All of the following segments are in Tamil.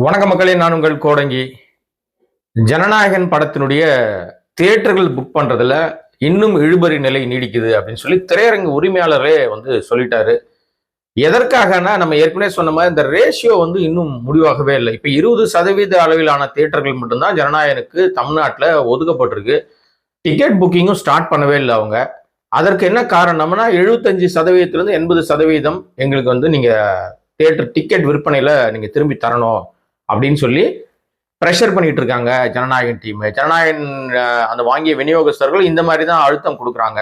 வணக்க மக்களே நான் உங்கள் கோடங்கி. ஜனநாயகன் படத்தினுடைய தியேட்டர்கள் புக் பண்ணுறதுல இன்னும் இழுபறி நிலை நீடிக்குது அப்படின்னு சொல்லி திரையரங்கு உரிமையாளரே வந்து சொல்லிட்டாரு. எதற்காகனா நம்ம ஏற்கனவே சொன்ன மாதிரி இந்த ரேஷியோ வந்து இன்னும் முடிவாகவே இல்லை. இப்போ இருபது சதவீத அளவிலான தியேட்டர்கள் மட்டும்தான் ஜனநாயகனுக்கு தமிழ்நாட்டில் ஒதுக்கப்பட்டிருக்கு. டிக்கெட் புக்கிங்கும் ஸ்டார்ட் பண்ணவே இல்லை அவங்க. அதற்கு என்ன காரணம்னா எழுபத்தஞ்சு சதவீதத்துலேருந்து எண்பது சதவீதம் எங்களுக்கு வந்து நீங்கள் தியேட்டர் டிக்கெட் விற்பனையில் நீங்கள் திரும்பி தரணும். அப்படின்னு சொல்லி ப்ரெஷர் பண்ணிட்டு இருக்காங்க ஜனநாயகன் டீம் ஜனநாயகன் அந்த வாங்கிய விநியோகஸ்தர்கள் இந்த மாதிரி தான் அழுத்தம் கொடுக்குறாங்க.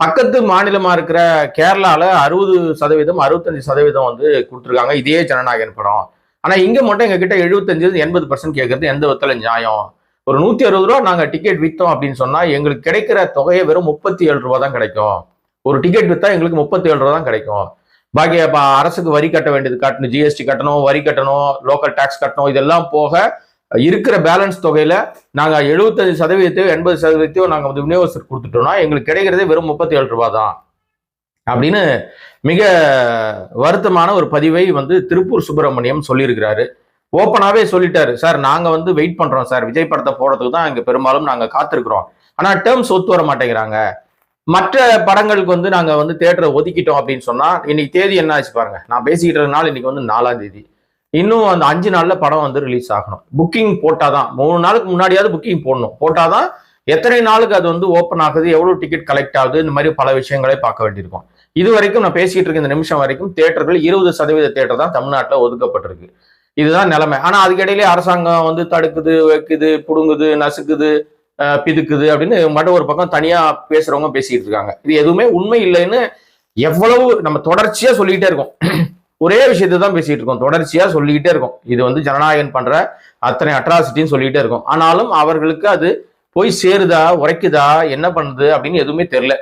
பக்கத்து மாநிலமா இருக்கிற கேரளால அறுபது சதவீதம் அறுபத்தஞ்சு சதவீதம் வந்து கொடுத்துருக்காங்க. இதே ஜனநாயகன் படம். ஆனா இங்க மட்டும் எங்க கிட்ட எழுபத்தஞ்சு எண்பது பர்சன்ட் கேட்கறது எந்த விதத்துல நியாயம்? ஒரு நூத்தி அறுபது ரூபா நாங்க டிக்கெட் வித்தோம் அப்படின்னு சொன்னா எங்களுக்கு கிடைக்கிற தொகையை வெறும் முப்பத்தி ஏழு ரூபா தான் கிடைக்கும். ஒரு டிக்கெட் வித்தா எங்களுக்கு முப்பத்தி ஏழு ரூபா தான் கிடைக்கும். பாக்கி இப்போ அரசுக்கு வரி கட்ட வேண்டியது கட்டணும். ஜிஎஸ்டி கட்டணும் வரி கட்டணும் லோக்கல் டாக்ஸ் கட்டணும். இதெல்லாம் போக இருக்கிற பேலன்ஸ் தொகையில நாங்க எழுபத்தஞ்சு சதவீதத்தையோ எண்பது சதவீதத்தையோ நாங்க வந்து விநியோகஸ்தர் கொடுத்துட்டோம்னா எங்களுக்கு கிடைக்கிறதே வெறும் முப்பத்தி ஏழு ரூபா தான் அப்படின்னு மிக வருத்தமான ஒரு பதிவை வந்து திருப்பூர் சுப்பிரமணியம் சொல்லியிருக்கிறாரு. ஓப்பனாகவே சொல்லிட்டாரு. சார் நாங்கள் வந்து வெயிட் பண்ணுறோம் சார். விஜய் படத்தை போடுறதுக்கு தான் இங்கே பெரும்பாலும் நாங்கள் காத்திருக்கிறோம். ஆனால் டேர்ம்ஸ் ஒத்து வர மாட்டேங்கிறாங்க. மற்ற படங்களுக்கு வந்து நாங்கள் வந்து தேட்டரை ஒதுக்கிட்டோம் அப்படின்னு சொன்னால் இன்னைக்கு தேதி என்ன ஆச்சு பாருங்க. நான் பேசிக்கிட்டு இருக்கனால இன்னைக்கு வந்து நாலாம் தேதி. இன்னும் அந்த அஞ்சு நாளில் படம் வந்து ரிலீஸ் ஆகணும். புக்கிங் போட்டால் தான் மூணு நாளுக்கு முன்னாடியாவது புக்கிங் போடணும். போட்டால் தான் எத்தனை நாளுக்கு அது வந்து ஓப்பன் ஆகுது எவ்வளோ டிக்கெட் கலெக்ட் ஆகுது இந்த மாதிரி பல விஷயங்களை பார்க்க வேண்டியிருக்கும். இது வரைக்கும் நான் பேசிக்கிட்டு இருக்க இந்த நிமிஷம் வரைக்கும் தேட்டர்கள் இருபது சதவீத தேட்டர் தான் தமிழ்நாட்டில் ஒதுக்கப்பட்டிருக்கு. இதுதான் நிலைமை. ஆனால் அதுக்கிடையிலே அரசாங்கம் வந்து தடுக்குது வைக்குது புடுங்குது நசுக்குது. பிதுக்குது அப்படின்னு மட்டும் ஒரு பக்கம் தனியா பேசுறவங்க பேசிட்டு இருக்காங்க. இது எதுவுமே உண்மை இல்லைன்னு எவ்வளவு நம்ம தொடர்ச்சியா சொல்லிக்கிட்டே இருக்கோம். ஒரே விஷயத்தை தான் பேசிட்டு இருக்கோம். தொடர்ச்சியா சொல்லிக்கிட்டே இருக்கோம். இது வந்து ஜனநாயகன் பண்ற அத்தனை அட்ராசிட்டின்னு சொல்லிக்கிட்டே இருக்கோம். ஆனாலும் அவர்களுக்கு அது போய் சேருதா உரைக்குதா என்ன பண்ணுது அப்படின்னு எதுவுமே தெரியல.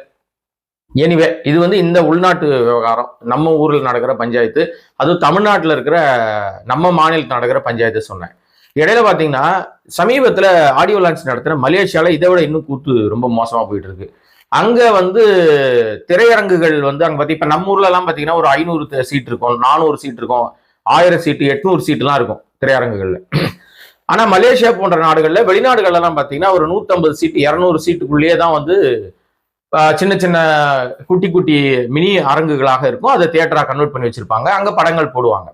எனிவே இது வந்து இந்த உள்நாட்டு விவகாரம். நம்ம ஊரில் நடக்கிற பஞ்சாயத்து அதுவும் தமிழ்நாட்டில் இருக்கிற நம்ம மாநிலத்தில் நடக்கிற பஞ்சாயத்து சொன்னேன். இடையில பார்த்தீங்கன்னா சமீபத்தில் ஆடியோ லான்ச் நடத்துகிற மலேசியாவில் இதை விட இன்னும் கூத்து ரொம்ப மோசமாக போயிட்டு இருக்கு. அங்கே வந்து திரையரங்குகள் வந்து அங்கே பார்த்தி இப்போ நம்ம ஊர்லலாம் பார்த்தீங்கன்னா ஒரு ஐநூறு சீட் இருக்கும் நானூறு சீட் இருக்கும் ஆயிரம் சீட்டு எட்நூறு சீட்லாம் இருக்கும் திரையரங்குகளில். ஆனால் மலேசியா போன்ற நாடுகளில் வெளிநாடுகள்லாம் பார்த்தீங்கன்னா ஒரு நூற்றம்பது சீட்டு இரநூறு சீட்டுக்குள்ளேயே தான் வந்து சின்ன சின்ன குட்டி குட்டி மினி அரங்குகளாக இருக்கும். அதை தியேட்டரா கன்வெர்ட் பண்ணி வச்சிருப்பாங்க. அங்கே படங்கள் போடுவாங்க.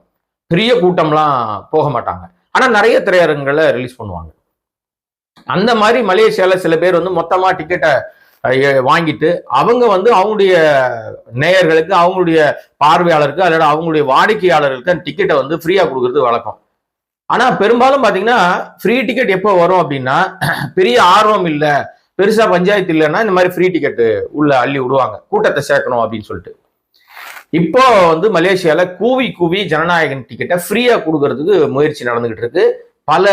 பெரிய கூட்டம்லாம் போக மாட்டாங்க. ஆனால் நிறைய திரையரங்குகளை ரிலீஸ் பண்ணுவாங்க. அந்த மாதிரி மலேசியாவில் சில பேர் வந்து மொத்தமாக டிக்கெட்டை வாங்கிட்டு அவங்க வந்து அவங்களுடைய நேயர்களுக்கு அவங்களுடைய பார்வையாளருக்கு அல்லது அவங்களுடைய வாடிக்கையாளர்களுக்கு அந்த டிக்கெட்டை வந்து ஃப்ரீயாக கொடுக்கறது வழக்கம். ஆனால் பெரும்பாலும் பார்த்தீங்கன்னா ஃப்ரீ டிக்கெட் எப்போ வரும் அப்படின்னா பெரிய ஆர்வம் இல்லை. பெருசாக பஞ்சாயத்து இல்லைன்னா இந்த மாதிரி ஃப்ரீ டிக்கெட்டு உள்ள அள்ளி விடுவாங்க. கூட்டத்தை சேர்க்கணும் அப்படின்னு சொல்லிட்டு. இப்போ வந்து மலேசியால கூவி கூவி ஜனநாயகன் டிக்கெட்டை ஃப்ரீயா கொடுக்கறதுக்கு முயற்சி நடந்துகிட்டு இருக்கு. பல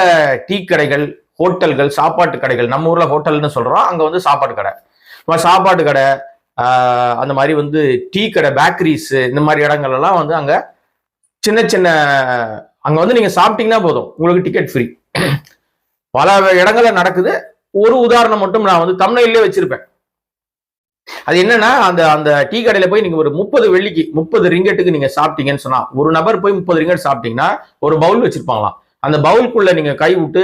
டீ கடைகள் ஹோட்டல்கள் சாப்பாட்டு கடைகள் நம்ம ஊர்ல ஹோட்டல்னு சொல்றோம். அங்க வந்து சாப்பாட்டு கடை. சாப்பாட்டு கடை அந்த மாதிரி வந்து டீ கடை பேக்கரிஸ் இந்த மாதிரி இடங்கள் எல்லாம் வந்து அங்க சின்ன சின்ன அங்க வந்து நீங்க சாப்பிட்டீங்கன்னா போதும். உங்களுக்கு டிக்கெட் ஃப்ரீ பல இடங்கள்ல நடக்குது. ஒரு உதாரணம் மட்டும் நான் வந்து தமிழ்நிலே வச்சிருப்பேன். அது என்னன்னா அந்த அந்த டீ கடையில போய் நீங்க ஒரு முப்பது வெள்ளிக்கு முப்பது ரிங்கெட்டுக்கு நீங்க சாப்பிட்டீங்கன்னு சொன்னா ஒரு நபர் போய் முப்பது ரிங்கெட் சாப்பிட்டீங்கன்னா ஒரு பவுல் வச்சிருப்பாங்களாம். அந்த பவுலுக்குள்ள நீங்க கை விட்டு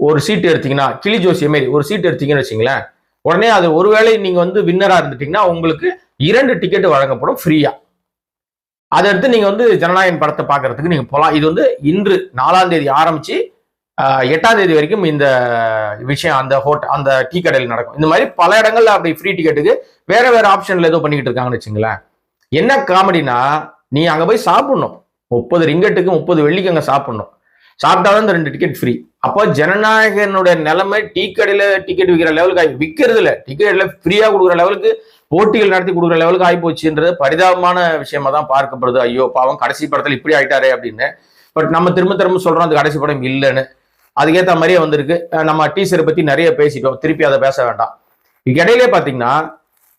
ஒரு சீட் எடுத்தீங்கன்னா கிளி ஜோசிய மாரி ஒரு சீட் எடுத்தீங்கன்னு வச்சுங்களேன் உடனே அது ஒருவேளை நீங்க வந்து வின்னரா இருந்துட்டீங்கன்னா உங்களுக்கு இரண்டு டிக்கெட் வழங்கப்படும் ஃப்ரீயா அதை எடுத்து நீங்க வந்து ஜனநாயகன் படத்தை பார்க்கறதுக்கு நீங்க போகலாம் இது வந்து இன்று நாலாம் தேதி ஆரம்பிச்சு எட்டாம் தேதி வரைக்கும் இந்த விஷயம் அந்த ஹோட்டல் அந்த டீ கடையில் நடக்கும். இந்த மாதிரி பல இடங்கள்ல அப்படி ஃப்ரீ டிக்கெட்டுக்கு வேற வேற ஆப்ஷன்ல ஏதோ பண்ணிக்கிட்டு இருக்காங்கன்னு வச்சுங்களேன். என்ன காமெடினா நீ அங்க போய் சாப்பிடணும். முப்பது ரிங்கெட்டுக்கு முப்பது வெள்ளிக்கு அங்க சாப்பிடணும். சாப்பிட்டாதான் இந்த ரெண்டு டிக்கெட் ஃப்ரீ அப்போ ஜனநாயகனுடைய நிலைமை டீ கடையில டிக்கெட் விற்கிற லெவலுக்கு ஆகி விற்கிறது இல்ல டிக்கெட்ல ஃப்ரீயா கொடுக்குற லெவலுக்கு போட்டிகள் நடத்தி கொடுக்குற லெவலுக்கு ஆகி போச்சுன்றது பரிதாபமான விஷயமா தான் பார்க்கப்படுது. ஐயோ பாவம் கடைசி படத்துல இப்படி ஆயிட்டாரே அப்படின்னு. பட் நம்ம திரும்ப திரும்ப சொல்றோம் அது கடைசி படம் இல்லைன்னு. அதுக்கேற்ற மாதிரியே வந்திருக்கு. நம்ம டீச்சரை பத்தி நிறைய பேசிட்டோம். திருப்பி அதை பேச வேண்டாம். இடையிலே பாத்தீங்கன்னா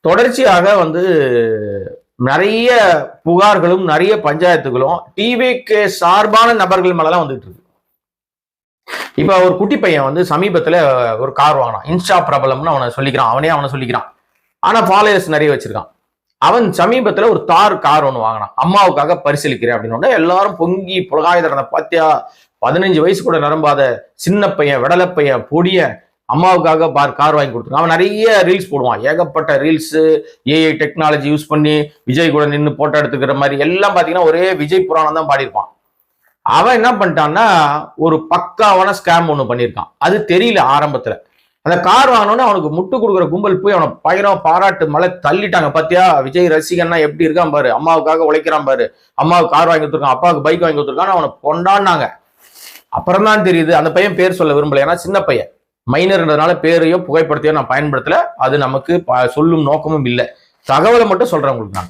தொடர்ச்சியாக வந்து நிறைய புகார்களும் நிறைய பஞ்சாயத்துகளும் டிவிக்கு சார்பான நபர்கள் மேலதான் வந்துட்டு இருக்கு. இப்ப ஒரு குட்டி பையன் வந்து சமீபத்துல ஒரு கார் வாங்கினான் இன்ஸ்டா பிரபலம்னு அவனை சொல்லிக்கிறான். அவனே அவனை சொல்லிக்கிறான். ஆனா ஃபாலோயர்ஸ் நிறைய வச்சிருக்கான். அவன் சமீபத்துல ஒரு தார் கார் ஒன்று வாங்கினான் அம்மாவுக்காக பரிசீலிக்கிறேன் அப்படின்னு எல்லாரும் பொங்கி புலகாயுதரனை பாத்தியா பதினஞ்சு வயசு கூட நிரம்பாத சின்ன பையன் விடலை பையன் அம்மாவுக்காக பார் கார் வாங்கி கொடுத்துருக்கான். அவன் நிறைய ரீல்ஸ் போடுவான். ஏகப்பட்ட ரீல்ஸு ஏஐ டெக்னாலஜி யூஸ் பண்ணி விஜய் கூட நின்று போட்டோ எடுத்துக்கிற மாதிரி எல்லாம் பார்த்தீங்கன்னா ஒரே விஜய் புராணம் தான் பாடியிருப்பான். அவன் என்ன பண்ணிட்டான்னா ஒரு பக்காவான ஸ்கேம் ஒன்று பண்ணியிருக்கான். அது தெரியல ஆரம்பத்தில். அந்த கார் வாங்கினோன்னு அவனுக்கு முட்டு கொடுக்குற கும்பல் போய் அவனை பயிரம் பாராட்டு மலை தள்ளிட்டாங்க. பார்த்தியா விஜய் ரசிகன்னா எப்படி இருக்கான் பாரு. அம்மாவுக்காக உழைக்கிறான் பாரு. அம்மாவுக்கு கார் வாங்கி கொடுத்துருக்கான். அப்பாவுக்கு பைக் வாங்கி கொடுத்துருக்கான்னு அவனை கொண்டாடினாங்க அப்புறம் தான் தெரியுது. அந்த பையன் பேர் சொல்ல விரும்பல. ஏன்னா சின்ன பையன். மைனர்ன்றதுனால பேரையோ புகைப்படத்தையோ நான் பயன்படுத்தல. அது நமக்கு ப- சொல்லும் நோக்கமும் இல்லை. தகவலை மட்டும் சொல்றேன் உங்களுக்கு நான்.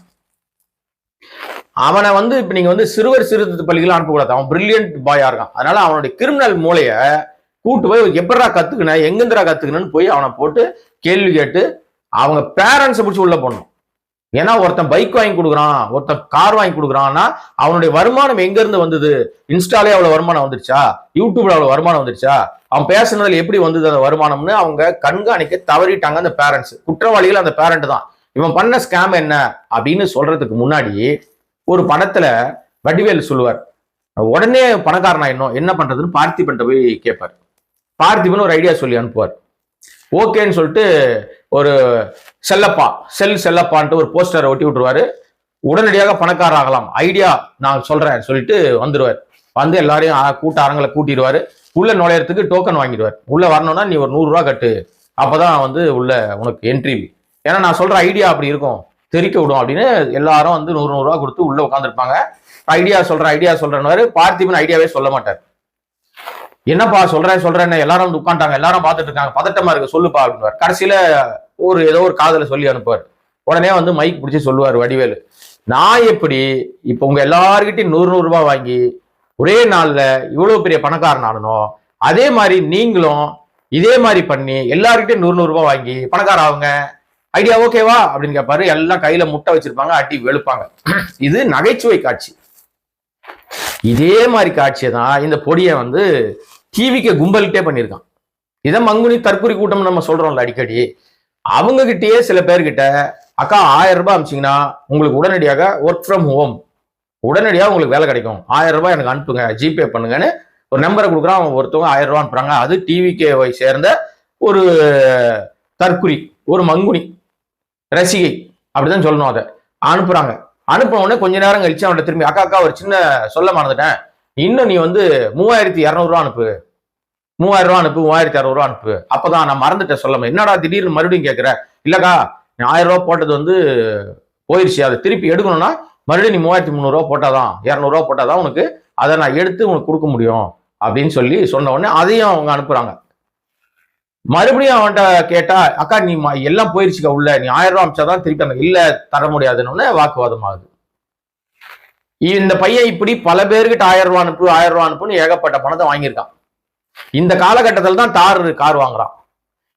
அவனை வந்து இப்ப நீங்க வந்து சிறுவர் சிறுத்தை பள்ளிகள் அனுப்பக்கூடாது. அவன் பிரில்லியன்ட் பாயா இருக்கான். அதனால அவனுடைய கிரிமினல் மூளைய கூட்டு போய் எப்படா கத்துக்கின எங்கெந்திரா கத்துக்கணும்னு போய் அவனை போட்டு கேள்வி கேட்டு அவங்க பேரண்ட்ஸை பிடிச்சி உள்ள போடணும். ஏன்னா ஒருத்தன் பைக் வாங்கி கொடுக்குறான் ஒருத்தன் கார் வாங்கி கொடுக்குறான்னா அவனுடைய வருமானம் எங்க இருந்து வந்தது? இன்ஸ்டாலே அவ்வளவு வருமானம் வந்துருச்சா? யூடியூப்ல அவ்வளவு வருமானம் வந்துருச்சா? அவன் பேசுனதுல எப்படி வந்தது அந்த வருமானம்னு அவங்க கண்காணிக்க தவறிட்டாங்க அந்த பேரண்ட்ஸ் குற்றவாளிகள் அந்த பேரண்ட் தான். இவன் பண்ண ஸ்கேம் என்ன? அப்படின்னு சொல்றதுக்கு முன்னாடி ஒரு படத்துல வடிவேல் சொல்லுவார். உடனே பணக்காரனா இன்னும் என்ன பண்றதுன்னு பார்த்திபன்ட்ட போய் கேட்பார். பார்த்திபன் ஒரு ஐடியா சொல்லி அனுப்புவார். ஓகேன்னு சொல்லிட்டு ஒரு செல்லப்பா செல் செல்லப்பான்ட்டு ஒரு போஸ்டரை ஒட்டி விட்டுருவாரு. உடனடியாக பணக்காரர் ஆகலாம். ஐடியா நான் சொல்றேன் சொல்லிட்டு வந்துடுவார் வந்து எல்லாரையும் கூட்ட அரங்களை கூட்டிடுவாரு. உள்ள நுழையறதுக்கு டோக்கன் வாங்கிடுவார். உள்ள வரணும்னா நீ ஒரு நூறுரூவா கட்டு. அப்பதான் வந்து உள்ள உனக்கு என்ட்ரி ஏன்னா நான் சொல்ற ஐடியா அப்படி இருக்கும். தெரிக்க விடும் அப்படின்னு எல்லாரும் வந்து நூறு நூறுரூவா கொடுத்து உள்ள உட்காந்துருப்பாங்க ஐடியா சொல்ற ஐடியா சொல்றேன்னு பார்த்திபன் ஐடியாவே சொல்ல மாட்டார். என்னப்பா சொல்றேன் சொல்றேன் எல்லாரும் வந்து உட்காந்துட்டாங்க எல்லாரும் பார்த்துட்டு இருக்காங்க. பதட்டமா இருக்கு. சொல்லுப்பா அப்படின்னு கடைசியில ஒரு ஏதோ ஒரு காதல சொல்லி அனுப்புவார். உடனே வந்து மைக் பிடிச்சி சொல்லுவார் வடிவேலு. நான் எப்படி இப்போ உங்க எல்லாருக்கிட்டையும் நூறு நூறு ரூபாய் வாங்கி ஒரே நாள்ல இவ்வளவு பெரிய பணக்காரன் ஆனனோ அதே மாதிரி நீங்களும் இதே மாதிரி பண்ணி எல்லாருக்கிட்டையும் நூறு நூறு ரூபாய் வாங்கி பணக்காரன் ஆகுங்க ஐடியா ஓகேவா? அப்படின்னு கேட்பாரு எல்லாம் கையில முட்டை வச்சிருப்பாங்க. அட்டி வெளுப்பாங்க. இது நகைச்சுவை காட்சி. இதே மாதிரி காட்சியை தான் இந்த பொடியை வந்து டிவிக்கு கும்பல்கிட்டே பண்ணியிருக்கான். இதை மங்குனி தற்கொலை கூட்டம் நம்ம சொல்றோம்ல அடிக்கடி. அவங்க கிட்டேயே சில பேர்கிட்ட அக்கா ஆயிரம் ரூபாய் அமிச்சிங்கன்னா உங்களுக்கு உடனடியாக ஒர்க் ஃப்ரம் ஹோம் உடனடியாக உங்களுக்கு வேலை கிடைக்கும். ஆயிரம் ரூபாய் எனக்கு அனுப்புங்க ஜிபே பண்ணுங்கன்னு ஒரு நம்பரை கொடுக்குறான். அவன் ஒருத்தவங்க ஆயிரம் ரூபா அனுப்புறாங்க. அது டிவிகேவை சேர்ந்த ஒரு தற்குறி ஒரு மங்குனி ரசிகை. அப்படிதான் சொல்லணும் அதை. அனுப்புறாங்க. அனுப்பின உடனே கொஞ்ச நேரம் கழிச்சு அவன்கிட்ட திரும்பி அக்கா அக்கா ஒரு சின்ன சொல்ல மறந்துட்டேன். இன்னும் நீ வந்து மூவாயிரத்தி இரநூறுவா அனுப்பு. மூவாயிரம் ரூபா அனுப்பு மூவாயிரத்தி அறுநூறுவா அனுப்பு. அப்பதான் நான் மறந்துட்டேன் சொல்லாம என்னடா திடீர்னு மறுபடியும் கேட்குற இல்லக்கா நீ ஆயிரம் ரூபா போட்டது வந்து போயிருச்சு. அதை திருப்பி எடுக்கணும்னா மறுபடியும் நீ மூவாயிரத்தி முந்நூறுரூவா போட்டாதான் இரநூறுவா போட்டாதான் உனக்கு அதை நான் எடுத்து உனக்கு கொடுக்க முடியும். அப்படின்னு சொல்லி சொன்ன உடனே அதையும் அவங்க அனுப்புறாங்க. மறுபடியும் அவன்கிட்ட கேட்டா அக்கா நீ எல்லாம் போயிருச்சுக்கா உள்ள. நீ ஆயிரம் ரூபா அமிச்சாதான் திருப்பி அந்த இல்ல தர முடியாதுன்னு வாக்குவாதம் ஆகுது இந்த பையன் இப்படி பல பேருக்கிட்ட ஆயிரம் ரூபா அனுப்பு ஆயிரம் ரூபா அனுப்புன்னு ஏகப்பட்ட பணத்தை வாங்கியிருக்கான். இந்த காலகட்டத்தில் தான் தார் கார் வாங்குறான்.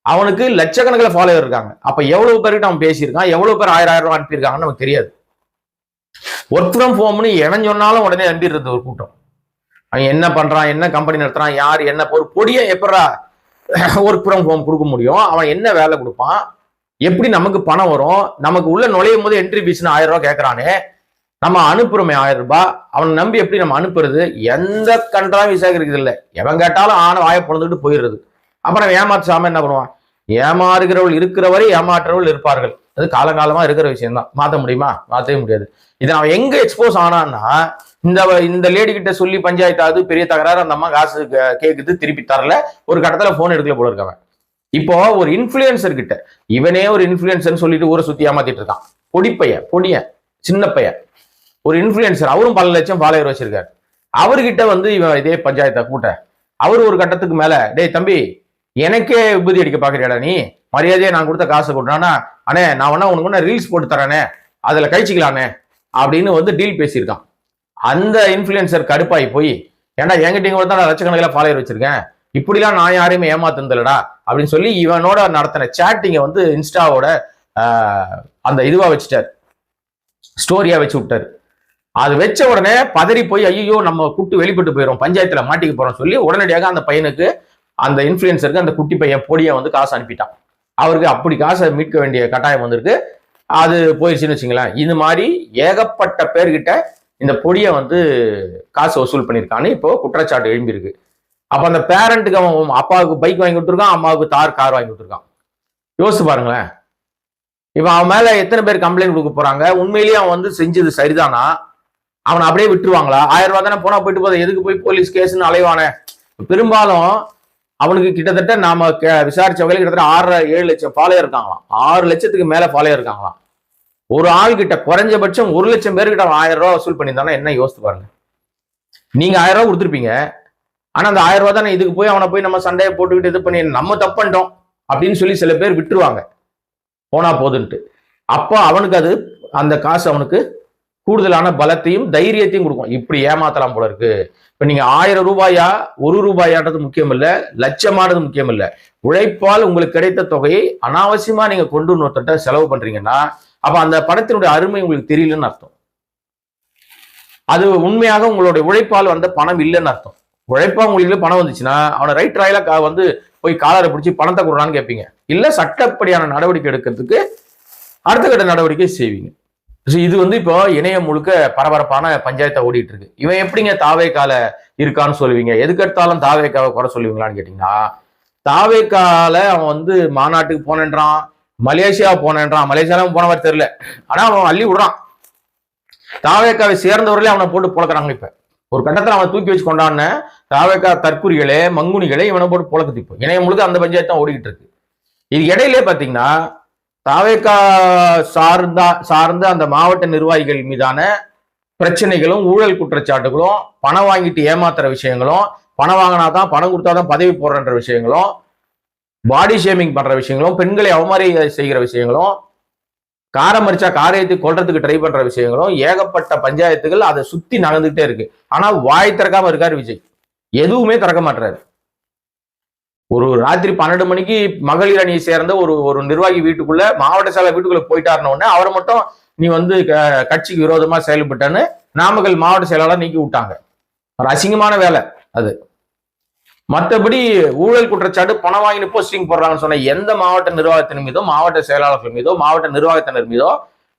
அவனுக்கு லட்சக்கணக்கில் ஃபாலோவர் இருக்காங்க. அப்ப எவ்வளவு பேருக்கிட்ட அவன் பேசியிருக்கான்? எவ்வளவு பேர் ஆயிரம் ஆயிரம் ரூபா அனுப்பியிருக்காங்கன்னு நமக்கு தெரியாது. ஒர்க் ஃப்ரம் ஹோம்னு இணைஞ்சொன்னாலும் சொன்னாலும் உடனே நம்பிடுறது ஒரு கூட்டம். அவன் என்ன பண்றான்? என்ன கம்பெனி நடத்துறான்? யார்? என்ன ஒரு பொடியை எப்படா ஒர்க் ஃப்ரம் ஹோம் கொடுக்க முடியும். அவன் என்ன வேலை கொடுப்பான்? எப்படி நமக்கு பணம் வரும்? நமக்கு உள்ள நுழையும் போது என்ட்ரி ஃபீஸ்னு ஆயிரம் ரூபாய் கேட்கறானே நம்ம அனுப்புறோமே ஆயிரம் ரூபாய். அவனை நம்பி எப்படி நம்ம அனுப்புறது? எந்த கண்டாலும் விசாக இருக்குது இல்லை. எவன் கேட்டாலும் ஆன வாயை பொழுதுட்டு போயிடுறது. அப்புறம் ஏமாற்றாம என்ன பண்ணுவான்? ஏமாறுகிறவள் இருக்கிறவரை ஏமாற்றுறவள் இருப்பார்கள். அது காலகாலமாக இருக்கிற விஷயம்தான். மாற்ற முடியுமா? மாற்றவே முடியாது. இதை அவன் எங்கே எக்ஸ்போஸ் ஆனான்னா இந்த இந்த லேடி கிட்ட சொல்லி பஞ்சாயத்து அது பெரிய தகராறு அந்த அம்மா காசு கேட்குது திருப்பி தரல. ஒரு கட்டத்தில் ஃபோன் எடுக்கல போல இருக்கவன் இப்போ ஒரு இன்ஃபுளுசர் கிட்ட இவனே ஒரு இன்ஃபுளுசர்னு சொல்லிட்டு ஊரை சுத்தி ஏமாத்திட்டு இருக்கான். பொடிப்பைய பொடியன் சின்ன பையன். ஒரு இன்ஃபுளுசர் அவரும் பல லட்சம் ஃபாலோவர் வச்சிருக்காரு. அவர்கிட்ட வந்து இவன் இதே பஞ்சாயத்தை கூட்ட அவர் ஒரு கட்டத்துக்கு மேல டேய் தம்பி எனக்கே விபூதி அடிக்க பாக்குறியாடா நீ? மரியாதையை நான் கொடுத்த காசை கொடுறானா அண்ணே நான் வேணா உனக்கு வேணா ரீல்ஸ் போட்டு தரேனே அதில் கழிச்சிக்கலானே அப்படின்னு வந்து டீல் பேசியிருக்கான். அந்த இன்ஃப்ளூயன்சர் கடுப்பாகி போய் ஏன்டா என்கிட்ட கூட தான் நான் லட்சக்கணக்கில் ஃபாலோயர் வச்சிருக்கேன் இப்படிலாம் நான் யாரையுமே ஏமாத்துந்தலடா அப்படின்னு சொல்லி இவனோட நடத்தின சேட்டிங்கை வந்து இன்ஸ்டாவோட அந்த இதுவாக வச்சுட்டார். ஸ்டோரியாக வச்சு விட்டாரு. அது வச்ச உடனே பதறி போய் ஐயோ நம்ம கூட்டு வெளிப்பட்டு போயிடும் பஞ்சாயத்தில் மாட்டிக்க போகிறோம் சொல்லி உடனடியாக அந்த பையனுக்கு அந்த இன்ஃப்ளூயன்சருக்கு அந்த குட்டி பையன் பொடியை வந்து காசு அனுப்பிட்டான். அவருக்கு அப்படி காசை மீட்க வேண்டிய கட்டாயம் வந்திருக்கு. அது போயிடுச்சுன்னு வச்சுங்களேன். இது மாதிரி ஏகப்பட்ட பேர்கிட்ட இந்த பொடியை வந்து காசு வசூல் பண்ணியிருக்கான்னு இப்போ குற்றச்சாட்டு எழும்பியிருக்கு. அப்போ அந்த பேரண்ட்டுக்கு அவன் அப்பாவுக்கு பைக் வாங்கி கொடுத்துருக்கான் அம்மாவுக்கு தார் கார் வாங்கி கொடுத்துருக்கான். யோசிச்சு பாருங்களேன். இப்போ அவன் மேலே எத்தனை பேர் கம்ப்ளைண்ட் கொடுக்க போகிறாங்க உண்மையிலேயே அவன் வந்து செஞ்சது சரிதானா? அவனை அப்படியே விட்டுருவாங்களா? ஆயிரம் ரூபா தானே போனால் போயிட்டு போதும் எதுக்கு போய் போலீஸ் கேஸ்னு அலைவானே? பெரும்பாலும் அவனுக்கு கிட்டத்தட்ட நாம கே- விசாரிச்ச வகையில் கிட்டத்தட்ட ஆறு ஏழு லட்சம் ஃபாலோயர் இருக்காங்களாம். ஆறு லட்சத்துக்கு மேல ஃபாலோயர் இருக்காங்களாம். ஒரு ஆள் கிட்ட குறைஞ்சபட்சம் ஒரு லட்சம் பேர்கிட்ட அவன் ஆயிரம் ரூபா வசூல் பண்ணியிருந்தானா என்ன யோசித்து பாருங்க. நீங்க ஆயிரம் ரூபா கொடுத்துருப்பீங்க. ஆனா அந்த ஆயிரம் ரூபா தானே இதுக்கு போய் அவனை போய் நம்ம சண்டையை போட்டுக்கிட்டு இது பண்ணி நம்ம தப்பு அப்படின்னு சொல்லி சில பேர் விட்டுருவாங்க. போனா போதுன்ட்டு. அப்போ அவனுக்கு அது அந்த காசு அவனுக்கு கூடுதலான பலத்தையும் தைரியத்தையும் கொடுக்கும். இப்படி ஏமாத்தலாம் போல இருக்கு. இப்ப நீங்க ஆயிரம் ரூபாயா ஒரு ரூபாயான்றது முக்கியம் இல்ல லட்சமானது முக்கியம் இல்ல உழைப்பால் உங்களுக்கு கிடைத்த தொகையை அனாவசியமா நீங்க கொண்டு இன்னொருத்தட்ட செலவு பண்றீங்கன்னா அப்ப அந்த பணத்தினுடைய அருமை உங்களுக்கு தெரியலன்னு அர்த்தம். அது உண்மையாக உங்களுடைய உழைப்பால் வந்த பணம் இல்லைன்னு அர்த்தம். உழைப்பா உங்களுக்கு பணம் வந்துச்சுன்னா அவனை ரைட் ராயில வந்து போய் காலரை பிடிச்சி பணத்தை கொடுறான்னு கேட்பீங்க இல்ல சட்டப்படியான நடவடிக்கை எடுக்கிறதுக்கு அடுத்த கட்ட நடவடிக்கை செய்வீங்க. ஸோ இது வந்து இப்போ இணையம் முழுக்க பரபரப்பான பஞ்சாயத்தை ஓடிட்டு இருக்கு இவன் எப்படிங்க தாவேக்கால இருக்கான்னு சொல்லுவீங்க? எதுக்கெடுத்தாலும் தாவேக்காவை குறை சொல்லுவீங்களான்னு கேட்டீங்கன்னா தாவேக்கால அவன் வந்து மாநாட்டுக்கு போனேன்றான் மலேசியா போனேன்றான். மலேசியாவும் போனவர் தெரியல. ஆனா அவன் அள்ளி விடுறான். தாவேக்காவை சேர்ந்தவர்களே அவனை போட்டு புழக்கிறாங்க இப்ப. ஒரு கட்டத்துல அவனை தூக்கி வச்சு கொண்டாடின தாவேக்கா தற்குறிகளே மங்குனிகளே இவனை போட்டு புழக்குது இப்போ. இணையம் முழுக்க அந்த பஞ்சாயத்து தான் ஓடிக்கிட்டு இருக்கு இது இடையிலே பாத்தீங்கன்னா தாவேக்கா சார்ந்தா சார்ந்த அந்த மாவட்ட நிர்வாகிகள் மீதான பிரச்சனைகளும் ஊழல் குற்றச்சாட்டுகளும் பணம் வாங்கிட்டு ஏமாத்துற விஷயங்களும் பணம் வாங்கினாதான் பணம் கொடுத்தாதான் பதவி போடுறன்ற விஷயங்களும் பாடி ஷேமிங் பண்ற விஷயங்களும் பெண்களை அவமாரி செய்கிற விஷயங்களும் காரம் மறிச்சா காரியத்தை கொள்றதுக்கு ட்ரை பண்ற விஷயங்களும் ஏகப்பட்ட பஞ்சாயத்துகள் அதை சுத்தி நடந்துகிட்டே இருக்கு. ஆனா வாய் திறக்காம இருக்காரு விஜய். எதுவுமே திறக்க மாட்டுறாரு ஒரு ராத்திரி பன்னெண்டு மணிக்கு மகளிர் அணியை சேர்ந்த ஒரு ஒரு நிர்வாகி வீட்டுக்குள்ள மாவட்ட செயலர் வீட்டுக்குள்ள போயிட்டாருன்னு அவரை மட்டும் நீ வந்து க- கட்சிக்கு விரோதமா செயல்பட்டன்னு நாமக்கல் மாவட்ட செயலாளர் நீக்கி விட்டாங்க. ஒரு அசிங்கமான வேலை அது. மற்றபடி ஊழல் குற்றச்சாட்டு பணம் வாங்கினு போஸ்டிங் போடுறாங்கன்னு சொன்ன எந்த மாவட்ட நிர்வாகத்தின் மீதோ மாவட்ட செயலாளர்கள் மீதோ மாவட்ட நிர்வாகத்தினர் மீதோ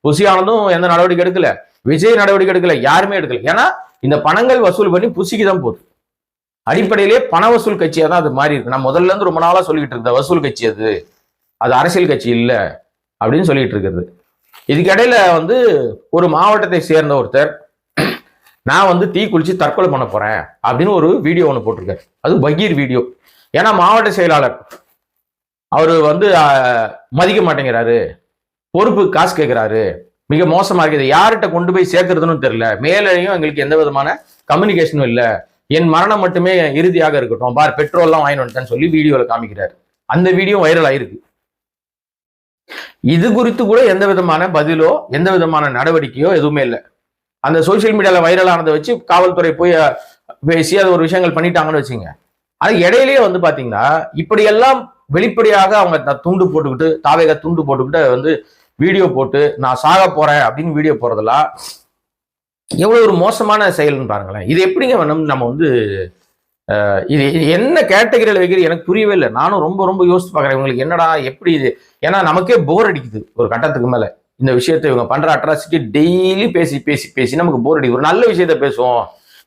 புசியானதும் எந்த நடவடிக்கை எடுக்கல. விஜய் நடவடிக்கை எடுக்கல யாருமே எடுக்கல. ஏன்னா இந்த பணங்கள் வசூல் பண்ணி புசிக்கு தான் போகுது. அடிப்படையிலே பண வசூல் கட்சியாக தான் அது மாறி இருக்கு. நான் முதல்ல இருந்து ரொம்ப நாளாக சொல்லிக்கிட்டு இருந்த வசூல் கட்சி அது. அது அரசியல் கட்சி இல்லை அப்படின்னு சொல்லிட்டு இருக்கிறது. இதுக்கிடையில வந்து ஒரு மாவட்டத்தை சேர்ந்த ஒருத்தர் நான் வந்து தீ குளிச்சு தற்கொலை பண்ண போறேன் அப்படின்னு ஒரு வீடியோ ஒன்று போட்டிருக்காரு. அது பகீர் வீடியோ. ஏன்னா மாவட்ட செயலாளர் அவர் வந்து மதிக்க மாட்டேங்கிறாரு. பொறுப்பு காசு கேட்கிறாரு மிக மோசமா இருக்குது யார்கிட்ட கொண்டு போய் சேர்க்கறதுன்னு தெரியல. மேலேயும் எங்களுக்கு எந்த விதமான கம்யூனிகேஷனும் இல்லை. என் மரணம் மட்டுமே இறுதியாக இருக்கட்டும். பார் பெட்ரோல்லாம் வாங்கி வந்துட்டேன்னு சொல்லி வீடியோவில் காமிக்கிறார். அந்த வீடியோ வைரல் ஆயிருக்கு. இது குறித்து கூட எந்த விதமான பதிலோ எந்த விதமான நடவடிக்கையோ எதுவுமே இல்லை. அந்த சோஷியல் மீடியாவில் வைரல் ஆனதை வச்சு காவல்துறை போய் பேசி அது ஒரு விஷயங்கள் பண்ணிட்டாங்கன்னு வச்சுங்க. அது இடையிலேயே வந்து பார்த்தீங்கன்னா இப்படியெல்லாம் வெளிப்படையாக அவங்க த- துண்டு போட்டுக்கிட்டு தாவேக துண்டு போட்டுக்கிட்டு வந்து வீடியோ போட்டு நான் சாக போறேன் அப்படின்னு வீடியோ போறதெல்லாம் எவ்வளோ ஒரு மோசமான செயல்னு பாருங்களேன். இது எப்படிங்க வேணும்? நம்ம வந்து இது இது என்ன கேட்டகரியில் வைக்கிறது எனக்கு புரியவே இல்லை. நானும் ரொம்ப ரொம்ப யோசித்து பார்க்குறேன். இவங்களுக்கு என்னடா எப்படி இது? ஏன்னா நமக்கே போர் அடிக்குது ஒரு கட்டத்துக்கு மேலே. இந்த விஷயத்தை இவங்க பண்ற அட்ராசிட்டி டெய்லி பேசி பேசி பேசி நமக்கு போர் அடிக்குது. ஒரு நல்ல விஷயத்த பேசுவோம்.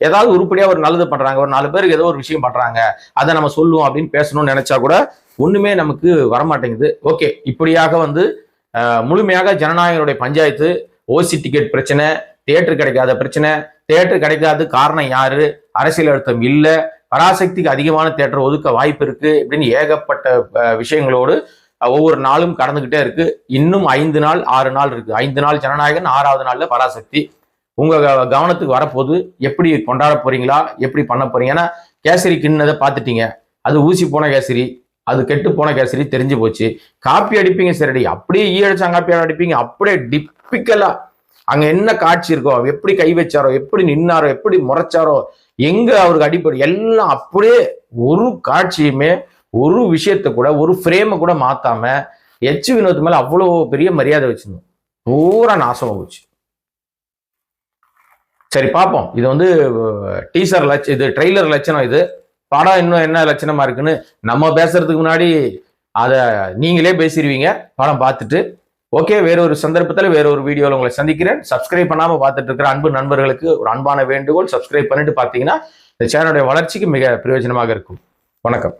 ஏதாவது உருப்படியாக ஒரு நல்லது பண்ணுறாங்க ஒரு நாலு பேருக்கு ஏதோ ஒரு விஷயம் பண்ணுறாங்க அதை நம்ம சொல்லுவோம் அப்படின்னு பேசணும்னு நினச்சா கூட ஒன்றுமே நமக்கு வரமாட்டேங்குது. ஓகே இப்படியாக வந்து முழுமையாக ஜனநாயகனுடைய பஞ்சாயத்து ஓசி டிக்கெட் பிரச்சனை தேட்டர் கிடைக்காத பிரச்சனை. தேட்டர் கிடைக்காத காரணம் யாரு? அரசியல் அழுத்தம் இல்லை. பராசக்திக்கு அதிகமான தேட்டர் ஒதுக்க வாய்ப்பு இருக்கு இப்படின்னு ஏகப்பட்ட விஷயங்களோடு ஒவ்வொரு நாளும் கடந்துகிட்டே இருக்கு. இன்னும் ஐந்து நாள் ஆறு நாள் இருக்கு. ஐந்து நாள் ஜனநாயகன் ஆறாவது நாள்ல பராசக்தி. உங்க கவனத்துக்கு வரப்போது எப்படி கொண்டாட போறீங்களா? எப்படி பண்ண போறீங்க? ஏன்னா கேசரி கிண்ணதை பார்த்துட்டீங்க. அது ஊசி போன கேசரி அது கெட்டு போன கேசரி தெரிஞ்சு போச்சு. காப்பி அடிப்பீங்க சரி அப்படியே ஈ அடிச்சாங்க காப்பி அடிப்பீங்க. அப்படியே டிப்பிக்கலா. அங்க என்ன காட்சி இருக்கோ எப்படி கை வச்சாரோ எப்படி நின்னாரோ எப்படி முறைச்சாரோ எங்க அவருக்கு அடிப்படை எல்லாம் அப்படியே ஒரு காட்சியுமே ஒரு விஷயத்த கூட ஒரு ஃப்ரேமை கூட மாத்தாம எச் வினோத் மேல அவ்வளோ பெரிய மரியாதை வச்சிருந்தோம் பூரா நாசமா போச்சு. சரி பார்ப்போம் இது வந்து டீசர் லட்ச இது ட்ரெய்லர் லட்சணம் இது. படம் இன்னும் என்ன லட்சணமா இருக்குன்னு நம்ம பேசுறதுக்கு முன்னாடி அதை நீங்களே பேசிடுவீங்க படம் பார்த்துட்டு ஓகே வேற ஒரு சந்தர்ப்பத்தில் வேற ஒரு வீடியோவில் உங்களை சந்திக்கிறேன். சப்ஸ்கிரைப் பண்ணாமல் பார்த்துட்டு இருக்கிற அன்பு நண்பர்களுக்கு ஒரு அன்பான வேண்டுகோள். சப்ஸ்கிரைப் பண்ணிட்டு பார்த்தீங்கன்னா இந்த சேனலுடைய வளர்ச்சிக்கு மிக பிரயோஜனமாக இருக்கும். வணக்கம்.